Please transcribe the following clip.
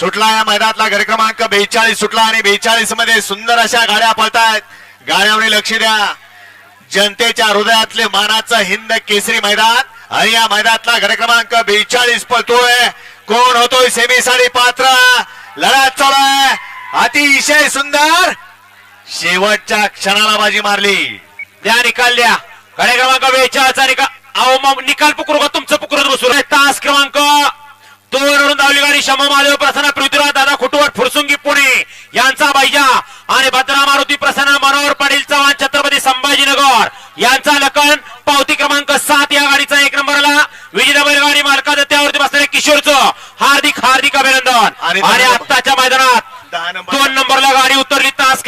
सुटला या मैदानातला घर क्रमांक बेचाळीस सुटला आणि बेचाळीसमध्ये सुंदर अशा गाड्या पळतायत. गाड्यावर लक्ष द्या. जनतेच्या हृदयातले मानाचं हिंद केसरी मैदान आणि या मैदानातला घर क्रमांक बेचाळीस पळतोय. कोण होतोय सेमी साडी पात्र? लढत चालू आहे. अतिशय सुंदर. शेवटच्या क्षणाला बाजी मारली. द्या निकाल द्या. कडे क्रमांक बेचाळीसचा निकाल अहो मग निकाल पुकरू का? तुमचं पुकरत बसू तास क्रमांक. दोन धावली गाडी. शमा माधव प्रसन्न यांचा बाईजा आणि भद्रा मारुती प्रसन्न मनोहर पाटील चव्हाण छत्रपती संभाजीनगर. यांचा लखन पावती क्रमांक सात या गाडीचा एक नंबरला. विजेता बैलगाडी मालकाचं त्यावरती बसलेल्या किशोरचं हार्दिक हार्दिक अभिनंदन. आणि आत्ताच्या मैदानात दोन नंबरला गाडी उतरली. तास